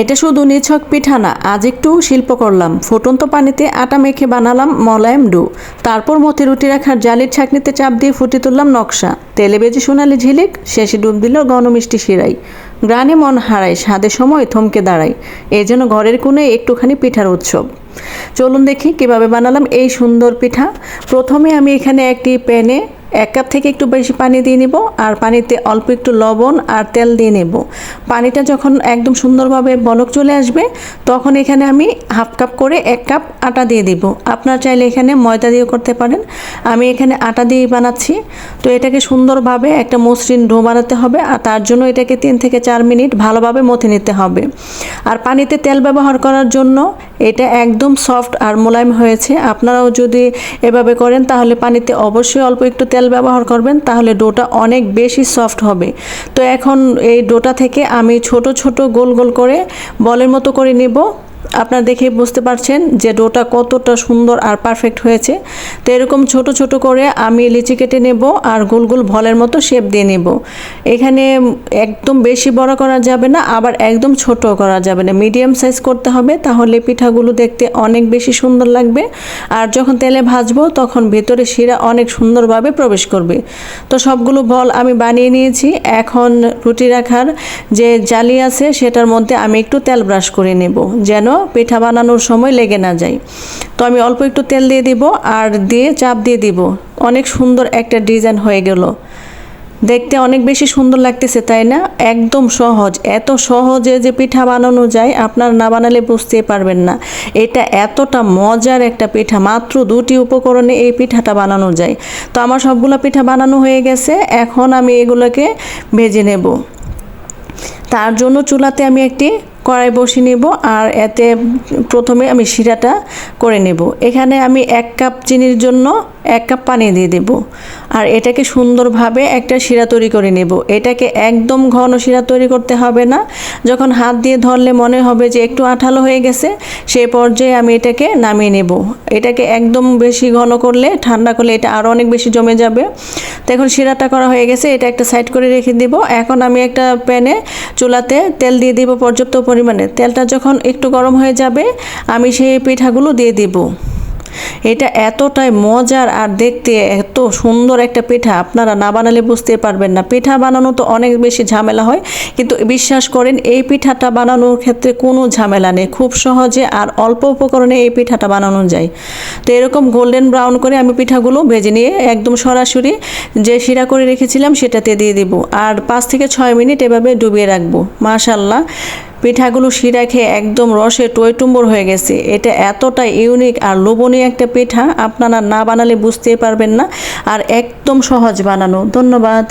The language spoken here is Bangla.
এটা শুধু নিছক পিঠা না, আজ একটু শিল্প করলাম। ফুটন্ত পানিতে আটা মেখে বানালাম মলায়েম ডু। তারপর মতি রুটি রাখার জালির ছাকনিতে চাপ দিয়ে ফুটে তুললাম নকশা। তেলে বেজে সোনালি ঝিলিক, শেষে ডুব দিল গণমিষ্টি শিরাই। গ্রানে মন হারায় স্বাদের সময় থমকে দাঁড়ায়। এই জন্য ঘরের কোণে একটুখানি পিঠার উৎসব। চলুন দেখি কীভাবে বানালাম এই সুন্দর পিঠা। প্রথমে আমি এখানে একটি প্যানে এক কাপ থেকে একটু বেশি পানি দিয়ে নিব, আর পানিতে অল্প একটু লবণ আর তেল দিয়ে নেব। পানিটা যখন একদম সুন্দরভাবে বলক চলে আসবে, তখন এখানে আমি হাফ কাপ করে এক কাপ আটা দিয়ে দিব। আপনার চাইলে এখানে ময়দা দিয়েও করতে পারেন। আমি এখানে আটা দিয়ে বানাচ্ছি। তো এটাকে সুন্দরভাবে একটা মসৃণ ডো বানাতে হবে, আর তার জন্য এটাকে তিন থেকে চার মিনিট ভালোভাবে মথে নিতে হবে। আর পানিতে তেল ব্যবহার করার জন্য এটা একদম সফট আর মোলায়েম হয়েছে। আপনারাও যদি এভাবে করেন, তাহলে পানিতে অবশ্যই অল্প একটু তেল ব্যবহার করবেন, তাহলে ডোটা অনেক বেশি সফট হবে। তো এখন এই ডোটা থেকে আমি ছোট ছোট গোল গোল করে বলের মতো করে নেব। আপনারা দেখে বুঝতে পারছেন যে ডোটা কতটা সুন্দর আর পারফেক্ট হয়েছে। তো এরকম ছোট ছোট করে আমি লিচি কেটে নেব আর গোল গোল ভলের মতো শেপ দিয়ে নেব। এখানে একদম বেশি বড় করা যাবে না, আবার একদম ছোট করা যাবে না। মিডিয়াম সাইজ করতে হবে, তাহলে পিঠাগুলো দেখতে অনেক বেশি সুন্দর লাগবে। আর যখন তেলে ভাজবো, তখন ভেতরে শিরা অনেক সুন্দরভাবে প্রবেশ করবে। তো সবগুলো বল আমি বানিয়ে নিয়েছি। এখন রুটি রাখার যে জালি আছে, সেটার মধ্যে আমি একটু তেল ব্রাশ করে নেব, যেন পিঠা বানানোর সময় লেগে না যায়। তো আমি অল্প একটু তেল দিয়ে দিব আর দিয়ে চাপ দিয়ে দিব। অনেক সুন্দর একটা ডিজাইন হয়ে গেল। দেখতে অনেক বেশি সুন্দর লাগতেছে, তাই না? একদম সহজ। এত সহজে যে পিঠা বানানো যায়, আপনার না বানালে বুঝতেই পারবেন না। এটা এতটা মজার একটা পিঠা। মাত্র দুটি উপকরণে এই পিঠাটা বানানো যায়। তো আমার সবগুলো পিঠা বানানো হয়ে গেছে। এখন আমি এগুলোকে ভেজে নেব। তার জন্য চুলাতে আমি একটি কড়াই বসিয়ে নেব আর এতে প্রথমে আমি শিরাটা করে নেব। এখানে আমি এক কাপ চিনির জন্য এক কাপ পানি দিয়ে দেব। আর এটাকে সুন্দরভাবে একটা শিরা তৈরি করে নেব। এটাকে একদম ঘন শিরা তৈরি করতে হবে না। যখন হাত দিয়ে ধরলে মনে হবে যে একটু আঠালো হয়ে গেছে সেই পর্যায়ে আমি এটাকে নামিয়ে নেব। এটাকে একদম বেশি ঘন করলে, ঠান্ডা করলে এটা আরও অনেক বেশি জমে যাবে। তো এখন শিরাটা করা হয়ে গেছে, এটা একটা সাইড করে রেখে দেব। এখন আমি একটা প্যানে চুলাতে তেল দিয়ে দিব পর্যাপ্ত পরিমাণে। তেলটা যখন একটু গরম হয়ে যাবে, আমি সেই পিঠাগুলো দিয়ে দিব। এটা এতটাই মজার আর দেখতে এত সুন্দর একটা পিঠা। আপনারা না বানালে বুঝতে পারবেন না। পিঠা বানানো তো অনেক বেশি ঝামেলা হয়। কিন্তু বিশ্বাস করেন, এই পিঠাটা বানানোর ক্ষেত্রে কোনো ঝামেলা নেই। খুব সহজে আর অল্প উপকরণে এই পিঠাটা বানানো যায়। তো এরকম গোল্ডেন ব্রাউন করে আমি পিঠাগুলো ভেজে নিয়ে একদম সরাসরি যে শিরা করে রেখেছিলাম সেটাতে দিয়ে দিব। আর পাঁচ থেকে ছয় মিনিট এভাবে ডুবিয়ে রাখব। মাশাল্লাহ পিঠাগুলো শিরা খেয়ে একদম রসে টয়টুম্বর হয়ে গেছে। এটা এতটা ইউনিক আর লোভনীয় একটা পিঠা, আপনারা না বানালে বুঝতে পারবেন না। আর একদম সহজ বানানো। ধন্যবাদ।